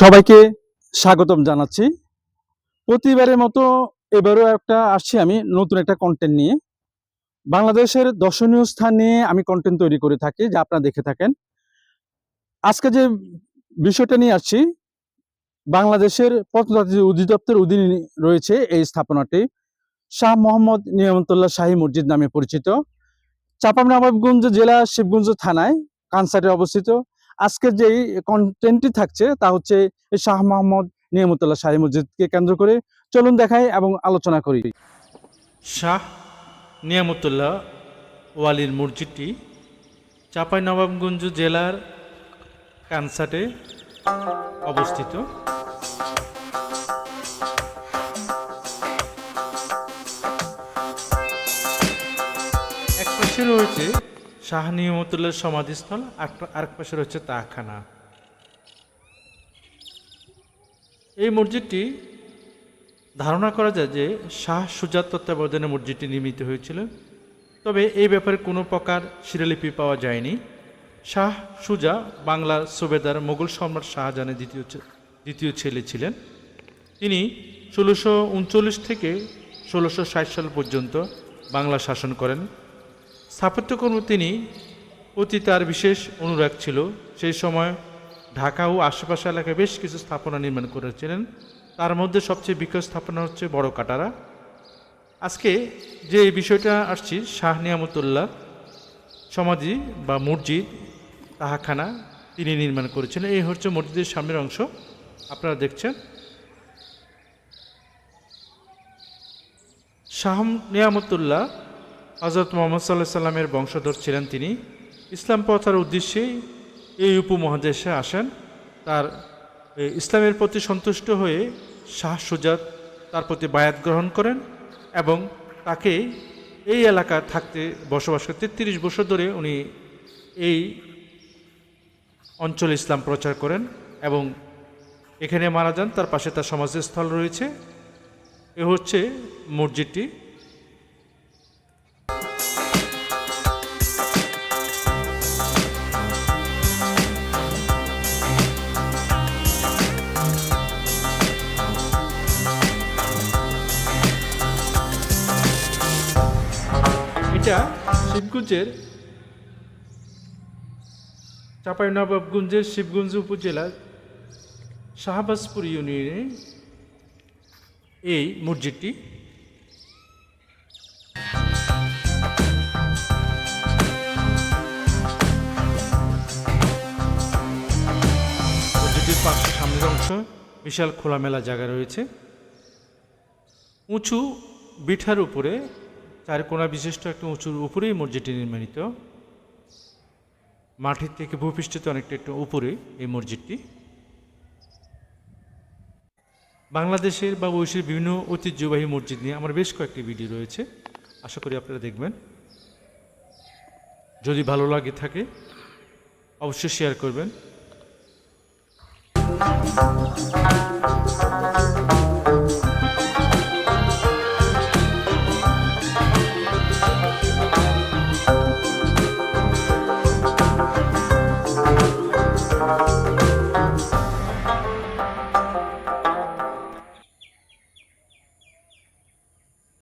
সবাইকে স্বাগতম জানাচ্ছি। প্রতিবারের মতো এবারও একটা আসছি আমি নতুন একটা কন্টেন্ট নিয়ে। বাংলাদেশের দর্শনীয় স্থান নিয়ে আমি কন্টেন্ট তৈরি করে থাকি, যা আপনারা দেখে থাকেন। আজকে যে বিষয়টা নিয়ে আসছি, বাংলাদেশের প্রত্নতাত্ত্বিক অধিদপ্তর অধীনে রয়েছে এই স্থাপনাটি। শাহ মোহাম্মদ নিয়ামতুল্লাহ শাহী মসজিদ নামে পরিচিত। চাঁপাবনবাবগঞ্জ জেলা শিবগঞ্জ থানায়, কানসারে অবস্থিত। আজকের যে কন্টেন্টটি থাকছে, তা হচ্ছে শাহ মোহাম্মদ নিয়ামতুল্লাহ শাহী মসজিদকে কেন্দ্র করে চলুন দেখাই এবং আলোচনা করি। শাহ নিয়ামতুল্লাহ ওয়ালির মসজিদটি চাঁপাইনবাবগঞ্জ জেলার কানসাটে অবস্থিত। এক পাশে রয়েছে শাহ নিয়ামতুল্লাহ সমাধিস্থল, আর- আরেক পাশে রয়েছে তাখানা এই মসজিদটি ধারণা করা যায় যে শাহ সুজাত তত্ত্বাবধানে মসজিদটি নির্মিত হয়েছিল। তবে এই ব্যাপারে কোনো প্রকার শিলালিপি পাওয়া যায়নি। শাহ সুজা বাংলার সুবেদার মোগল সম্রাট শাহজাহানের দ্বিতীয় দ্বিতীয় ছেলে ছিলেন। তিনি ষোলোশো উনচল্লিশ থেকে ষোলোশো সাল পর্যন্ত বাংলা শাসন করেন। স্থাপত্যকর্ম তিনি অতি তার বিশেষ অনুরাগ ছিল। সেই সময় ঢাকা ও আশেপাশে এলাকায় বেশ কিছু স্থাপনা নির্মাণ করেছিলেন। তার মধ্যে সবচেয়ে বিখ্যাত স্থাপনা হচ্ছে বড় কাটারা। আজকে যে বিষয়টা আসছি, শাহ নিয়ামতুল্লাহ সমাধি বা মসজিদ, তাহাখানা তিনি নির্মাণ করেছিলেন এই হচ্ছে মসজিদের সামনের অংশ। আপনারা দেখছেন। শাহ নিয়ামতুল্লাহ হজরত মোহাম্মদ সাল্লাহ সাল্লামের বংশধর ছিলেন তিনি। ইসলাম প্রথার উদ্দেশ্যেই এই উপমহাদেশে আসেন। তার ইসলামের প্রতি সন্তুষ্ট হয়ে শাহ সুজাত তার প্রতি বায়াত গ্রহণ করেন এবং তাকে এই এলাকা থাকতে বসবাস করতে তিরিশ বছর ধরে উনি এই অঞ্চলে ইসলাম প্রচার করেন এবং এখানে মারা যান। তার পাশে তার সমাজস্থল রয়েছে। এ হচ্ছে মসজিদটি। এটা শিবগঞ্জের চাঁপাইনবাবগঞ্জের শিবগঞ্জ উপজেলার শাহবাজপুর ইউনিয়নে এই মসজিদটি। মসজিদটির পাশে সামনের অংশ বিশাল খোলামেলা জায়গা রয়েছে। উঁচু বিঠার উপরে চার কোণা বিশিষ্ট একটা উঁচুর উপরেই মসজিদটি নির্মিত। মাটির থেকে ভূপৃষ্ঠতে অনেকটা একটু উপরে এই মসজিদটি। বাংলাদেশের বা বৈশ্বের বিভিন্ন ঐতিহ্যবাহী মসজিদ নিয়ে আমার বেশ কয়েকটি ভিডিও রয়েছে। আশা করি আপনারা দেখবেন। যদি ভালো লাগে থাকে, অবশ্যই শেয়ার করবেন।